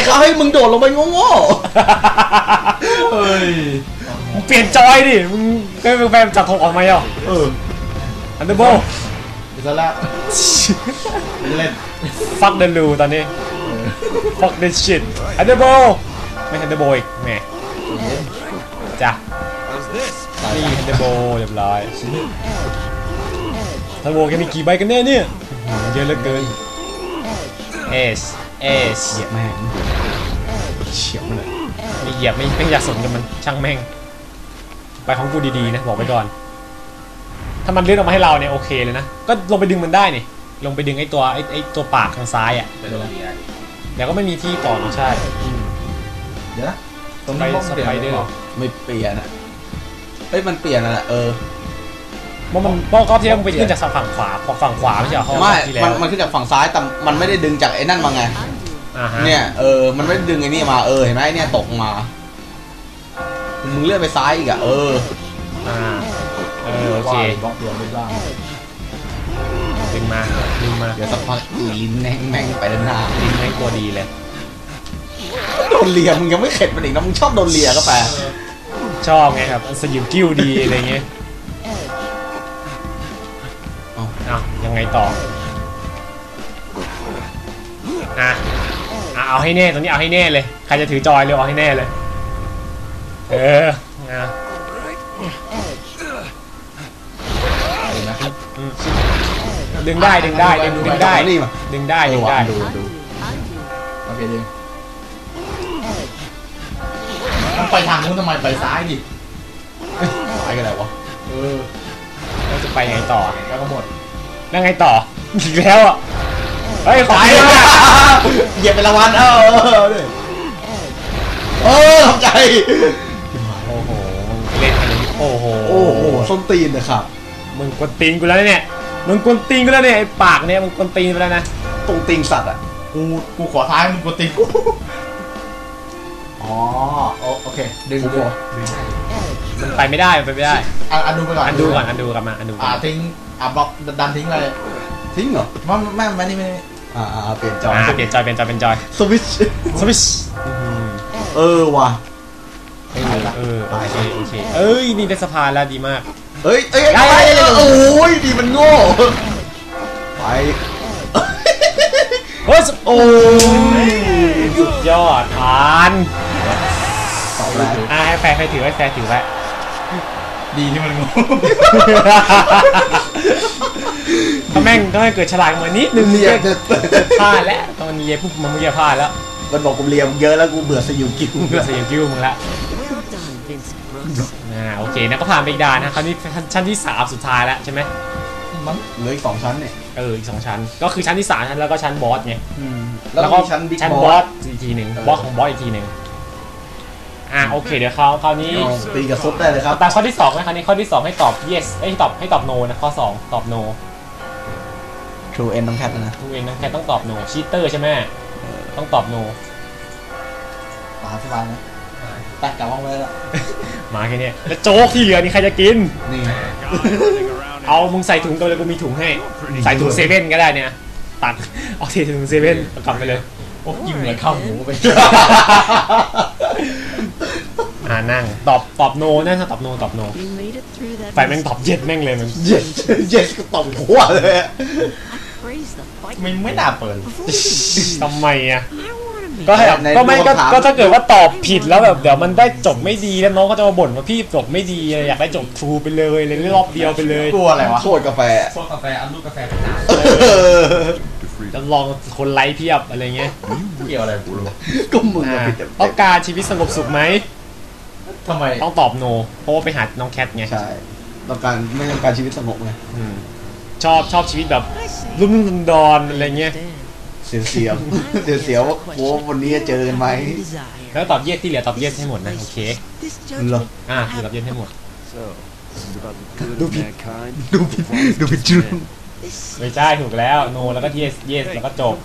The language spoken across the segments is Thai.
ใครเขาให้มึงโดดลงไปโง่เฮ้ยมึงเปลี่ยนจอยดิ มึงก็มึงแฟนจับทงออกมาเหรอๆเอออันเดอร์โบอิสระเล่นฟักเดลูตอนนี้ fuck this shit อันเดอร์โบไม่อันเดอร์โบอีกแหมจ้ะ นี่อันเดอร์โบเรียบร้อยทันโบแกมีกี่ใบกันแน่เนี่ยอื้อหือเยอะเหลือเกินเอส เอสเหยียบแม่งเฉียบมันเลยไม่เหยียบไม่ไม่อยากสนกับมันช่างแม่ง ไปของกูดีๆนะบอกไปก่อน ถ้ามันเลื่อนออกมาให้เราเนี่ยโอเคเลยนะ ก็ลงไปดึงมันได้นี่ ลงไปดึงไอ้ตัวไอ้ไอ้ตัวปากทางซ้ายอะแต่โดนเลียเดี๋ยวก็ไม่มีที่ต่อเนอะใช่ เดี๋ยวนะตรงไปนี้ห้องสเปลี่ยนไปเดอร์ไม่เปลี่ยนอะเอ้ยมันเปลี่ยนแล้วแหละเออ เพราะมันเพราะรอบที่แล้วมันไปขึ้นจากฝั่งขวาฝั่งขวาไม่ใช่เหรอเขาไม่รอบที่แล้วมันมันขึ้นจากฝั่งซ้ายแต่มันไม่ได้ดึงจากไอ้นั่นมาไงอ่าฮะเนี่ยเออมันไม่ได้ดึงไอ้นี่มาเออเห็นไหมไอ้เนี่ยตกมามึงเลื่อนไปซ้ายอีกอะเอออ่าเออโอเคบล็อกเดียวรูปร่างดึงมาดึงมาเดี๋ยวสักพักอีลิ้นแม่งแม่งไปด้านหน้าดินแม่งตัวดีเลยโดนเลียมึงยังไม่เข็ดมันอีกนะมึงชอบโดนเลียก็แปลชอบไงครับสยิวกิ้วดีอะไรเงี้ย ยังไงต่ออะอะเอาให้แน่ตรงนี้เอาให้แน่เลยใครจะถือจอยเลยเอาให้แน่เลย เอออะเห็นไหมดึงได้ดึงได้ดึงดึงได้นี่มาดึงได้เอดึองว่ะได้ดูดูโอเคดีมันไปทางนู้นทำไมไปซ้ายดิไปกันไหนวะเออเราจะไปไงต่อแล้วก็หมด แล้วไงต่ออีกแล้วอะเฮ้ยขวาไปยมามาเหยียบเป็นรางวัลเออเออเออเออทำใจ โอ้โหมึงเล่นอะไรโอ้โหโอ้โหส้นตีนนะครับมึงกวนตีนกูแล้วเนี่ยมึงกวนตีนกูแล้วเนี่ยไอ้ปากเนี่ยมึงกวนตีนไปแล้วนะตรงตีนสัตว์อะ กูกูขอท้ายมึงกดติงกูอ๋อโอโอเค ดึงกูดึบงอกดึงให้ มันไปไม่ได้มันไปไม่ได้ อะอันดูไปก่อนอันดูก่อนอันดูกลับมาอันดูอ่าทิ้งอะบล็อกดันทิ้งเลยทิ้งเหรอไม่ไม่ไม่นี่ไม่นี่อ่าอ่าเปลี่ยนจออ่าเปลี่ยนจอยเปลี่ยนจอยเป็นจอยสวิตช์สวิชเออว่ะ เออเออโอเคโอเคเอ้ยนี่ได้สะพานแล้วดีมากเฮ้ยเอ้ยได้เอ้ยได้ได้ โอ้ยดีมันโง่ ไปเฮ้ยโอ้ยสุดยอดผ่านตอบแล้วอ่าให้แฟร์ใครถือไว้แฟร์ถือไว้ ดีที่มันงูถ้าแม่งถ้าแม่งเกิดฉลาดกว่านิดนึงเลียก็พลาดแล้วตอนนี้เย่ปุ๊บมันไม่พลาดแล้วมันบอกกูเลียมเยอะแล้วกูเบื่อสยิวกิ้วเพื่อเสียงกิ้วมึงละ Well done, Vince Brooks. อ่าโอเคนะก็ผ่านไปอีกด่านนะคราวนี้ชั้นที่สามสุดท้ายแล้วใช่ไหมมันเหลืออีกสองชั้นเนี่ยเอออีกสองชั้น ก็คือชั้นที่สามชั้นแล้วก็ชั้นบอสไงแล้วก็มีชั้นบิ๊กชั้นบบออสสอีกทีหนึ่งเออบอสของบอสอีกทีหนึ่ง อ่าโอเคเดี๋ยวคราวคราวนี้เอาตีกับซุปได้เลยครับตามข้อที่สองนะคราวนี้ข้อที่สองให้ตอบ yes เอ้ยตอบให้ตอบ no นะข้อสองตอบ no True End ต้องแคทนะทุกเองนะแค่ต้องตอบ no ชีเตอร์ใช่ไหมต้องตอบ no ตามสบายนะไปกลับห้องไปแล้วมาแค่เนี้ยแล้วโจ๊กที่เหลือนี่ใครจะกิน นี่ เอามึงใส่ถุงตัวเลยกูมีถุงให้ ใส่ถุงเซเว่นก็ได้เนี่ย ตัดเอาเทถุงเซเว่นเอากลับไปเลย โอ้ยิงเหมือนข้าวหมูไปอ่า นั่ง ตอบตอบโนนั่นถ้าตอบโนตอบโน You made it through that. ไฟแม่งตอบเย็ดแม่งเลยมัน เย็ดเย็ดก็ตบหัวเลยอะ Praise the fight. ไม่ไม่น่าเปิด ทำไมอะ I want to ก็ make ให้ก็ไม่ก็ก็ถ้าเกิดว่าตอบผิดแล้วแบบเดี๋ยวมันได้จบไม่ดีแล้วน้องก็จะมาบ่นว่าพี่จบไม่ดีอยากได้จบทรูไปเลยเลยรอบเดียวไปเลยกลัวอะไรวะโคตรกาแฟโซกาแฟอันลูกกาแฟไปนานเออจะลองคนไลค์เพียบอะไรเงี้ยเกี่ยวอะไรกูรู้ก็มึงอ่าอะผิดเต็มต้องการชีวิตสงบสุขไหม ทำไมต้องตอบโนเพราะว่าไปหาน้องแคทไงใช่ต้องการไม่ต้องการชีวิตสงบไงอืมชอบชอบชีวิตแบบ I say. รุ่มรุ่มดอนๆอะไรเงี้ย Dan, เสียวเสียวเสียวเสียวว่าโอ้วันนี้จะเจอกันไหม I desire. แล้วตอบเยสที่เหลือตอบเยสให้หมดนะโอเค This เหรอ judgment อ่าคือตอบเยสให้หมด So, this is about the good Do of be- mankind. ดูผิดดูผิดจุด This ไม่ใช่ถูกแล้วโนแล้วก็เยสเยสแล้วก็จบ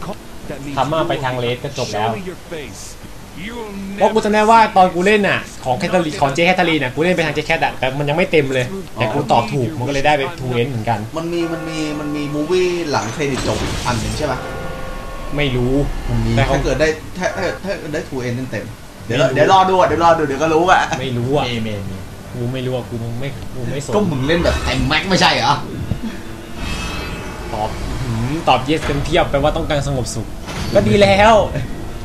That means ทำมาไปทางเลสก็จบแล้ว Show me your face. You'll เพราะกู never จำได้ว่าตอนกูเล่นน่ะของแคทเธอรีนของเจแคทเธอรีนน่ะกูเล่นไปทางเจแคทอะแต่มันยังไม่เต็มเลย แต่กูตอบถูกมันก็เลยได้ไปทูเอนเหมือนกัน มันมีมันมีมันมีมูวี่หลังเครดิตจบอันหนึ่งใช่ไหมไม่รู้มันมีแต่เขาถ้าเกิดได้ถ้าถ้าถ้าเกิดได้ทูเอ็นเต็มๆเดี๋ยวเดี๋ยวรอดูอะเดี๋ยวรอดูเดี๋ยวก็รู้อะไม่รู้อะเมย์เมย์เมย์กูไม่รู้อะกูไม่กูไม่สนก็มึงเล่นแบบเต็มแม็กไม่ใช่เหรอตอบหืมตอบ yes เต็มเทียบแปลว่าต้องการสงบสุข ก็ดีแล้ว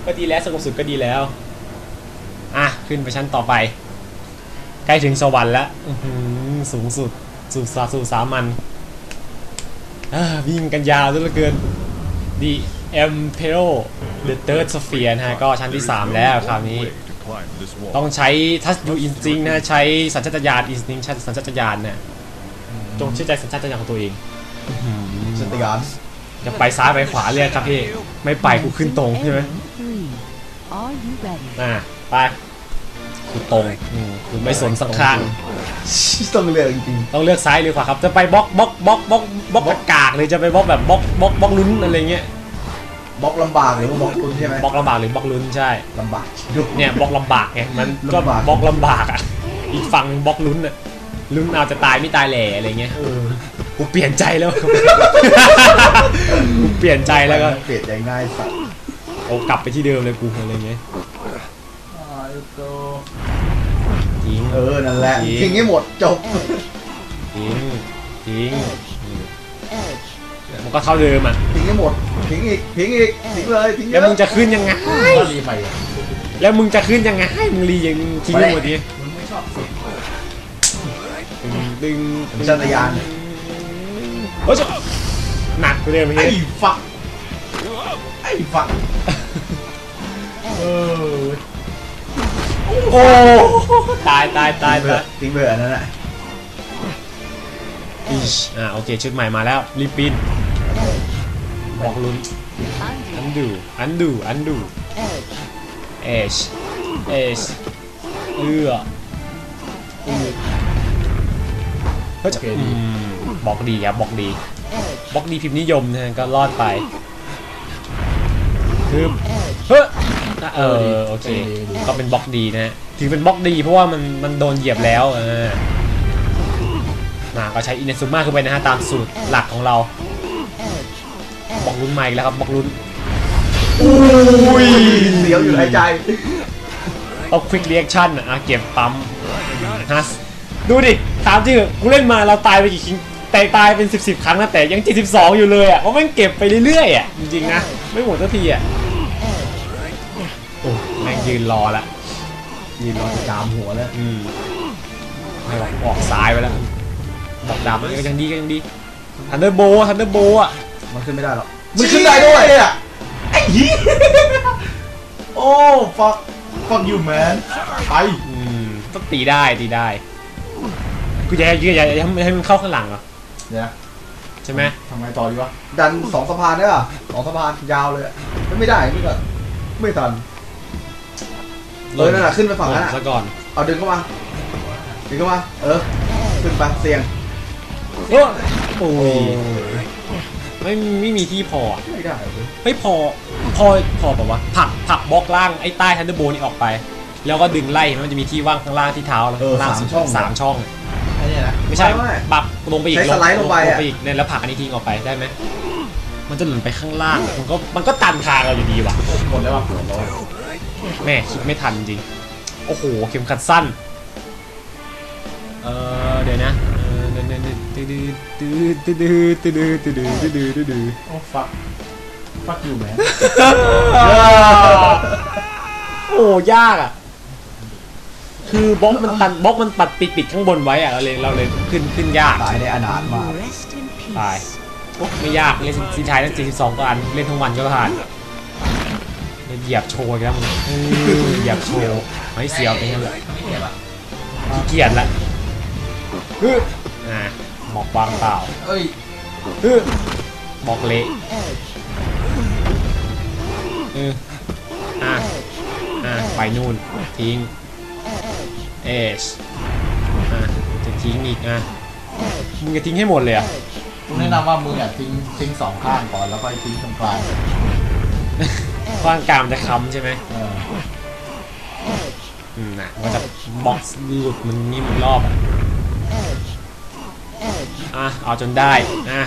ก็ดีแล้วสงบสุขก็ดีแล้ว อะ ขึ้นไปชั้นต่อไป ใกล้ถึงสวรรค์แล้วอื้อหือสูงสุดสู่สาสู่สามัญอ่าวิ่งกันยาวเหลือเกิน The Emperor The Third Sphere นะฮะ ก็ชั้นที่ 3 แล้วคราวนี้ Way to climb this wall. ต้องใช้ทัศยูอินซิงนะ ใช้สัญชาตญาณอินซิงสัญชาตญาณนะจงเชื่อใจสัญชาตญาณของตัวเองสติยานจะไปซ้ายไปขวาเรียกครับพี่ ไม่ไปกูขึ้นตรงใช่ไหม And three. Are you ready? อ่าไปกูตรงอืมกูไม่สนสักข้างต้องเลือกจริงต้องเลือกซ้ายหรือขวาครับ จะไปบล็อกบล็อกบล็อกบล็อกบล็อกกากๆหรือจะไปบล็อกแบบบล็อกบล็อกบล็อกลุ้นอะไรเงี้ยๆบล็อกลำบากหรือว่าบล็อกคุณใช่ไหมบล็อกลำบากหรือบล็อกลุ้นใช่ลำบากยุเนี่ยบล็อกลำบากไงมันก็ลำบากบล็อกลำบากอะอีกฝั่งหนึ่งบล็อกลุ้นอะลุ้นเอาจะตายไม่ตายแหล่อะไรเงี้ยเออกูเปลี่ยนใจแล้วกูเปลี่ยนใจแล้วก็เปลี่ยนใจง่ายสัตว์ เอากลับไปที่เดิมเลยกูอะไรเงี้ยทิ้งเออนั่นแหละจริงทิ้งให้หมดจบทิ้งทิ้งอืมมันก็เท่าเดิมอะทิ้งให้หมดทิ้งอีกทิ้งอีกทิ้งเลยทิ้งเยแล้วอะมึงจะขึ้นยังไงก็รีไปอะแล้วมึงจะขึ้นยังไงมึงรียังทิ้งไปหมดดิมึงไม่ชอบเสียงดึงสัญชาตญาณโอ้ยจะหนักไปเลยเมื่อไอ้กี้ฟักไอ้ฟักเออ โอ้ตายตายตายทิ้งเบอตายร์ทิ้งเบอร์อันนั้นแหละอิชอ่าโอเคชุดใหม่มาแล้วรีบปีนบอกลุ้นอันดูอันดูอันดูเอชเอชเอืออือเฮ้ยจะอืมบอกดีครับบอกดีบอกดีพิมพ์นิยมนะฮะก็รอดไปคือเฮ้ย เออโอเค ก็เป็นบล็อกดีนะฮะถือเป็นบล็อกดีเพราะว่ามันมันโดนเหยียบแล้วเออมาก็ใช้อินเนซูมาขึ้นไปนะฮะตามสูตรหลักของเราบล็อกลุ้นใหม่แล้วครับบล็อกลุ้นอุ้ยเสียวอยู่หายใจเอาควิกเรีแอคชั่นอะเก็บปั๊มฮัสดูดิถามจริงเหอะกูเล่นมาเราตายไปกี่ครั้งแต่ตายเป็น 10บสครั้งนะแต่ยัง 72 อยู่เลยอะเพราะมันเก็บไปเรื่อยๆอะจริงๆนะไม่หมดสักทีอะโอ้แม่ง ยืนรอละยืนรอจะจามหัวแล้วอืมไม่หรอกออกซ้ายไปแล้วบอกดำก็ยังดีก็ยังดีทันเดอร์โบทันเดอร์โบอะมันขึ้นไม่ได้หรอกมันขึ้นได้ด้วยอะไอ้ยี่โอ้ฟักฟักยูแมนไปอืมต้องตีได้ตีได้กูจะให้ยืดอย่าอย่าให้มันเข้าข้างหลังเหรอเดี๋ยวนะใช่ไหมทำไงต่อดีวะดันสองสะพานได้ป่ะสองสะพานยาวเลยอะไม่ได้นี่ก็ไม่ทัน เออนั่นแหละขึ้นไปฝั่งนั้นอะซะก่อนเอาดึงเข้ามาดึงเข้ามาเออขึ้นไปเสียงโอ้โอ้ยไม่ไม่มีที่พออะไม่ได้เว้ยไม่พอพอพอแบบว่าผลักผลักบล็อกล่างไอ้ใต้ทันเดอร์โบนี่ออกไป แล้วก็ดึงไล่มันจะมีที่ว่างข้างล่างที่เท้าแล้วเออล่างสามช่อง สามช่องไอ้เนี่ยนะไม่ใช่ไม่ไม่ปรับลงไปอีกใช้สไลด์ลงไปอะ อีกเนี่ยแล้วผลักอันนี้ทิ้งออกไปได้ไหมมันจะหล่นไปข้างล่างมันก็มันก็ตันทางเราอยู่ดีว่ะหมดแล้ววะ แม่คิดไม่ทันจริง โอ้โห เข็มขัดสั้น เออเดี๋ยวนะเออเดี๋ยวนะตื้อตื้อตื้อตื้อตื้อตื้อตื้อตื้อตื้อตื้อตื้อโอ้ฟักฟักยูแมนโอ้ยากอะ คือบล็อกมันตันบล็อกมันปัดปิดปิดข้างบนไว้อะเราเลยเราเลยขึ้นขึ้นยากตายได้อนาถมาก Rest in peace. ตายโอ๊ะไม่ยากเล่นซีทายตั้ง42ก็อันเล่นทั้งวันก็ผ่าน เหยียบโชว์อีกแล้วมึงเออเหยียบโชว์ไม่เสียวไปงั้นแหละขี้เกียจละฮึอ่าบอกวางเปล่าเอ้ยฮึบอกเละเอออะอะไปนู่นทิ้งเอชอะจะทิ้งอีกอะมึงจะทิ้งให้หมดเลยอะกูแนะนำว่ามึงอะทิ้งทิ้งสองข้างก่อนแล้วค่อยทิ้งตรงกลางข้างกลางมันจะค้ำใช่ไหมเอออืมนะมันก็จะบ็อกซ์หลุดมันนี่มันรอบอะอะเอาจนได้อะ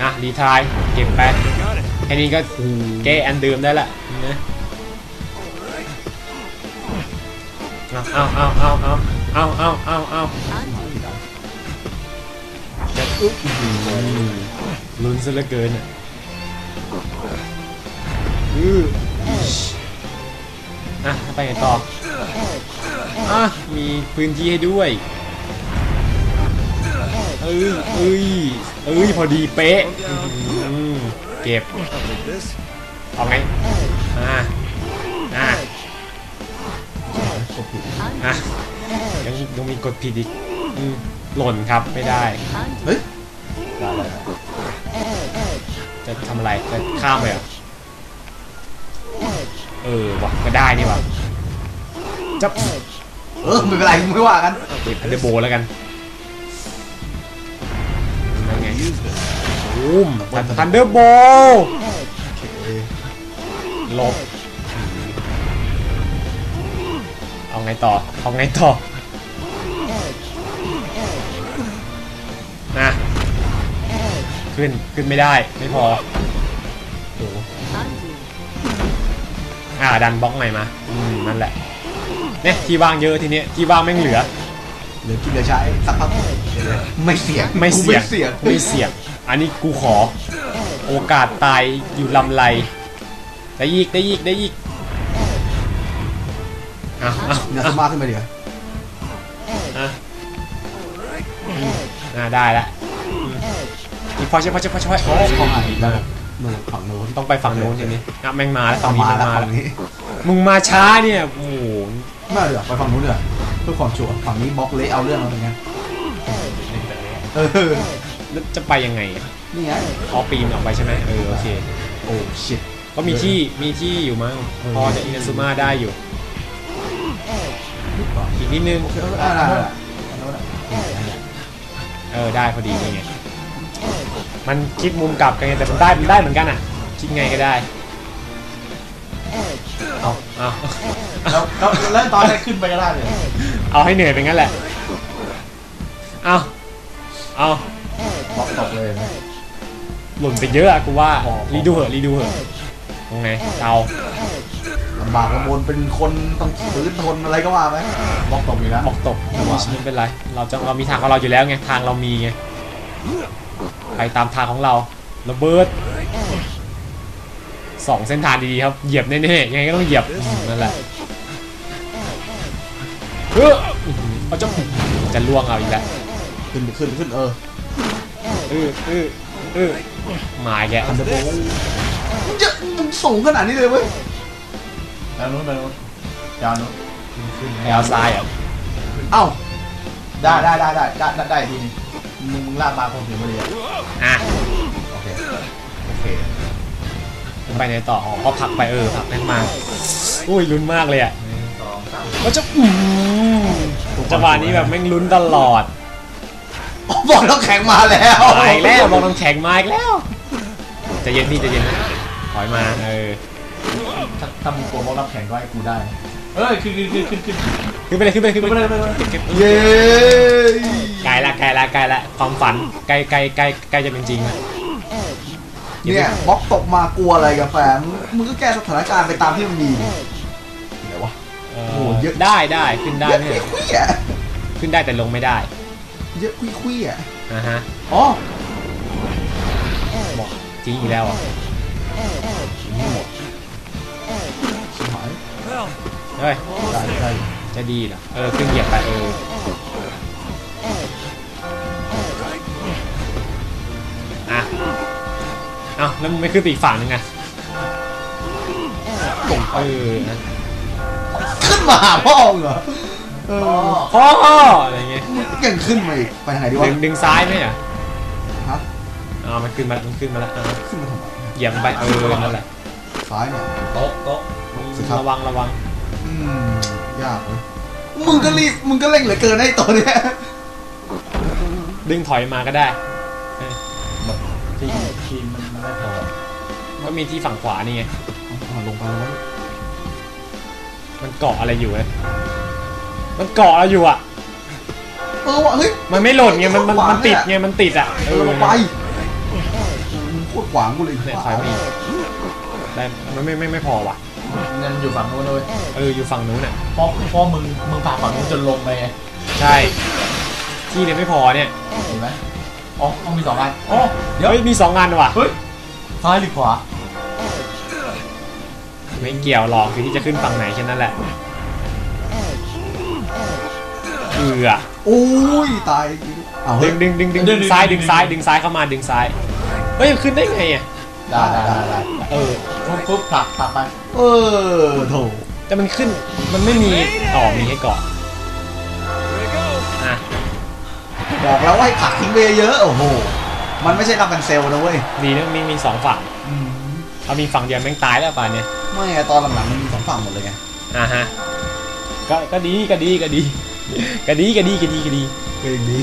อะรีทายเก็บไป Got it. แค่นี้ก็แก้อันเดิมได้ละนะเอาเอาเอาเอาเอาเอาเอาเอา Undo. จะอุ๊บลุ้นซะเหลือเกินอะ อืออะไปไงต่ออะมีพื้นที่ให้ด้วยเอ้ยเอ้ยเอ้ยพอดีเป๊ะอื้อหือเก็บ Like this. เอาไงอ่าอ่าอะยังยังมีกดผิดอีกอืมหล่นครับไม่ได้เฮ้ยได้เลยจะทำอะไรจะข้ามไปเหรอ เออวะก็ได้นี่วะจะเออไม่เป็นไรไม่ว่ากันเก็บพันเดอร์โบแล้วกันนั่นไงบูมพันเดอร์โบลบเอาไงต่อ เอาไงต่อนะขึ้น ขึ้นไม่ได้ ไม่พอ อ่าดันบล็อกใหม่มาอืมนั่นแหละเนี่ยที่ว่างเยอะทีเนี้ยที่ว่างแม่งเหลือ เหลือกินเหลือใช้สักพักไม่เสี่ยงไม่กูเสี่ยงเสี่ยงไม่เสี่ยง อันนี้กูขอ โอกาสตายอยู่ลำไรได้อีกได้อีกได้อีกเอาเอาเนี่ยสมาร์ทขึ้นมาเดี๋ยวอะอืมอ่าได้ละอืมอีกพอใช่พอใช่พอใช่พอโอ้ของอ่านอีกแล้วโน่นฝั่งโน้นต้องไปฝั่งโน้นทีนี้อะแม่งมาแล้วฝั่ฝั่งงนี้มาแม่งแล้วมาฝั่แล้วงนี้มึงมาช้าเนี่ยโอ้โหไม่เดี๋ยวไปฝั่งนู้นเดี๋ยวเพื่อความชัวร์ฝั่งนี้บล็อกเละเอาเรื่องเราเป็นไงเออแล้วจะไปยังไงอะนี่ไงเอาปีนออกไปใช่ไหมเออโอเค โอ้ชิต ก็มีที่มีที่อยู่มั้งพอจะอินาซุมาได้อยู่ อีกนิดนึงอ่าได้ได้เออได้พอดีนี่ไง มันคิดมุมกลับกันไงแต่มันได้มันได้เหมือนกันอะ คิดไงก็ได้เอาเอาแล้วแล้วแล้วตอนนี้ขึ้นไปก็ได้เลยเอาให้เหนื่อยไปงั้นแหละเอาเอาบล็อกตกเลยนะหล่นไปเยอะอะกูว่าพอพอรีดูเหอะรีดูเหอะตรงไงเอาลำบากลำบนเป็นคนต้องฟื้นทนอะไรก็ว่าไหมบล็อกตกอีกแล้วบอกตกไม่เป็นไร เราจะเรามีทางของเราอยู่แล้วไงทางเรามีไง ไปตามทางของเราระเบิดสองเส้นทางดีๆครับเหยียบแน่ๆยังไงก็ต้องเหยียบอืมนั่นแหละเฮ้ออื้อหือเขาจะจะล่วงเอาอีกแล้วขึ้นขึ้นขึ้นเออเออเออเออมาอีกแกอันเดอร์โบมึงจะมึงสูงขนาดนี้เลยเว้ยไปนู้นไปนู้นยาวนู้นแอลซ้ายเหรอะเอ้าได้ได้ได้ได้ได้ได้ได้ทีนึง มึงมึงลากมาผมถึงพอดีอะอะโอเคโอเคไปไหนต่ออ๋อเขาผลักไปเออผลักแม่งมาอุ้ยลุ้นมากเลยอะหนึ่งสองสามก็จะอืมจังหวะนี้แบบแม่งลุ้นตลอดอ๋อบอกแล้วแข็งมาแล้วมาอีกแล้วบอลน้ำแข็งมาอีกแล้วใจะเย็นพี่ใจะเย็นถอยมาเออถ้าถ้ามึงกลัวบล็อกรับแข็งก็ให้กูได้ เอ้ยขึ้นขึ้นขึ้นขึ้นขึ้นขึ้นไปเลยขึ้นไปเลยขึ้นไปเลยขึ้นไปเลยเก็บเก็บเย้ใกล้ละใกล้ละใกล้ละความฝันใกล้ใกล้ใกล้ใกล้จะเป็นจริงละเนี่ยบล็อกตกมากลัวอะไรกับแฟนมึงก็แก้สถานการณ์ไปตามที่มันมีดิไหนวะ เออโอ้โหเยอะ ได้ได้ขึ้นได้เยอะไหมคุยคุยอะขึ้นได้แต่ลงไม่ได้เยอะคุยคุยอะอ่าฮะอ๋อบอกทิ้งอีกแล้วอะ เฮ้ย ได้ได้จะดีเหรอ เออขึ้นเหยียบไปเอออะเอ้าแล้วมึงไม่ขึ้นไปอีกฝั่งนึงอะเออนะขึ้นมาหาพ่อเหรอเออพ่ออะไรเงี้ยยังขึ้นมาอีกไปทางไหนดีวะดึงดึงซ้ายไหมอะฮะอ๋อมันขึ้นมามันขึ้นมาแล้วอะขึ้นมาทำไมเหยียบมันไปเออนั่นแหละซ้ายหน่อยโต๊ะโต๊ะระวังระวัง อืมยากเลยมึงก็รีบมึงก็เร่งเหลือเกินไอ้ตัวเนี้ยดึงถอยมาก็ได้ทีมทีมมันไม่พอก็มีที่ฝั่งขวานี่ไงอะลงไปแล้วมันเกาะอะไรอยู่เว้ยมันเกาะอะไรอยู่อะ เออวะเฮ้ยมันไม่หล่นไงมันมันมันติดไงมันติดอะเออลงไปขวางกูเลยเนี่ยถอยมาอีกได้มันไม่ไม่ไม่พอว่ะ เงินอยู่ฝั่งนู้นเลยเอออยู่ฝั่งนู้นอะเพราะเพราะมึงมึงผ่าฝั่งนู้นจนลงไปไงใช่ ที่เนี่ยไม่พอเนี่ยเห็นไหมอ๋อต้องมีสองอันอ๋อเดี๋ยวเฮ้ยมีสองงานว่ะเฮ้ยซ้ายหรือขวาไม่เกี่ยวหรอกคือที่จะขึ้นฝั่งไหนแค่นั้นแหละเอือโอ้ยตายเอาดึเฮ้ยงดึงดึงดึงดึงซ้ายดึงซ้ายดึงซ้ายเข้ามาดึงซ้ายเฮ้ยมันขึ้นได้ไงอะ ได้ได้ได้ได้เออปุ๊บปุ๊บผลักผลักไป เออโถแต่มันขึ้นมันไม่มีต่อมีให้เกาะ Here we go. อะบอกแล้วว่าให้ผลักทิ้งไปเยอะๆโอ้โห มันไม่ใช่รับเป็นเซลล์นะเว้ยดีนะมีมีสองฝั่งเอามีฝั่งเดียวแม่งตายแล้วป่านเนี่ยไม่ไงตอนหลังๆมันมีสองฝั่งหมดเลยไงอ่าฮะก็ก็ดีก็ดีก็ดี ก็ดีก็ดีก็ดีก็ดีเพลงนี้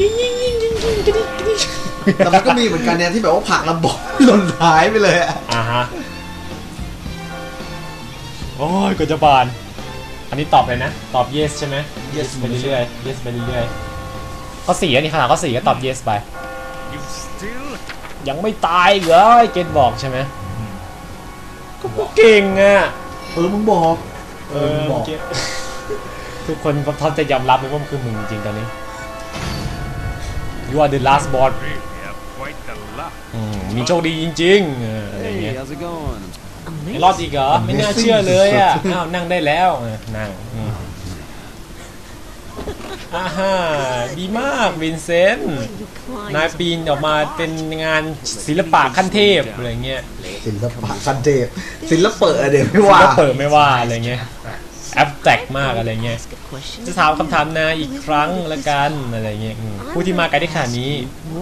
ยิงยิงยิงยิงยิงก็ดีก็ดี แต่มันก็มีเหมือนกันเนี่ยที่แบบว่าผักแล้วบหล่นหายไปเลยอะอ่าฮะ โอ้ยก็จะบาน อันนี้ตอบเลยนะ ตอบ yes ใช่ไหม yes ไปเรื่อยๆ yes ไปเรื่อยๆข้อสี่อันนี้ขนาดข้อสี่ก็ตอบ yes ไป ยังไม่ตายเหรอไอ้เกณฑ์บอกใช่ไหมก็พวกเก่งอะ เออมึงบอก เออมึงบอก ทุกคนพร้อมจะยอมรับเลยว่ามันคือมึงจริงๆตอนนี้ you are the last boss really have quite the luck. อืมมีโชคดีจริงๆเอออะไรอย่าง Hey, เงี้ย how's it going? ไม่รอดอีกเหรอ ไม่น่าเชื่อเลยอะอ้าวนั่งได้แล้วเออนั่งอืมอ่าฮะดีมากวินเซนต์นายปีนออกมาเป็นงานศิลปะขั้นเทพอะไรเงี้ยศิลปะคันเทพศิลปะอะเดี๋ยวไม่ว่าก็เปิดไม่ว่าอะไรเงี้ย แอปแตกมากอะไรเงี้ยจะถามคำถามนายอีกครั้งละกันอะไรเงี้ยอืมผู้ที่มาไกลได้ขนาดนี้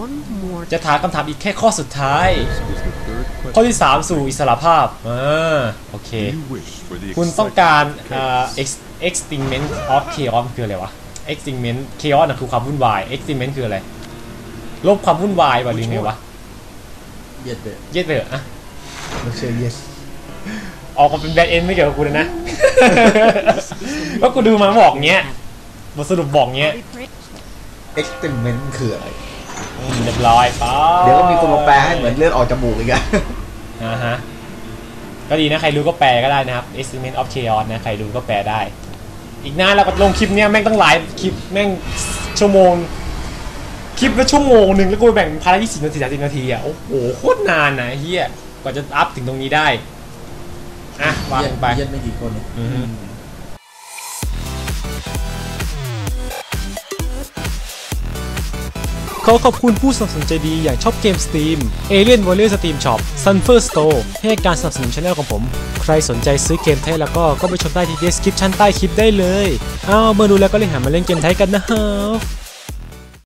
One more จะถามคำถามอีกแค่ข้อสุดท้าย This is the third question. ข้อที่ 3 สู่อิสระภาพอ่าโอเค You wish for the คุณต้อง excitement การ of เอ่อ chaos. ex- extinction of chaos คืออะไรวะ extinction chaos น่ะคือความวุ่นวาย extinction คืออะไร ลบความวุ่นวายว่ะหรือไงวะ เย็ดเด็ดเย็ดไปเถอะอะไม่ใช่ yes ออกมาเป็นแบดเอ็นไม่เกี่ยวกับกูเลยนะว่ากูดูมาบอกเงี้ยบทสรุปบอกเงี้ย experiment คืออะไร อืมเรียบร้อยป้าเดี๋ยวก็มีคนมาแปลให้เหมือนเลือดออกจมูกอีกอะอ่าฮะ ก็ดีนะ ใครรู้ก็แปลก็ได้นะครับ extinction of chaos นะ ใครรู้ก็แปลได้ อีกนานแล้วก็ลงคลิปเนี้ยแม่งตั้งหลายคลิปแม่งชั่วโมง คลิปละชั่วโมงหนึ่งแล้วกูแบ่งพารายี่สิบนาทีสามสิบนาทีอะโอ้โหโคตรนานนะเฮียกว่าจะอัพถึงตรงนี้ได้ อะวางลงไปเย็ดไม่กี่คนเนี่ยอือฮึขอขอบคุณผู้สนับสนุนใจดีอย่างช็อปเกม Steam Alien Warrior Steam Shop Sunfer Store ให้การสนับสนุนช่องของผม ใครสนใจซื้อเกมไทยแล้วก็ก็ไปชมได้ที่ description ใต้คลิปได้เลยเอาเมื่อดูแล้วก็เลยหามาเล่นเกมไทยกันนะครับ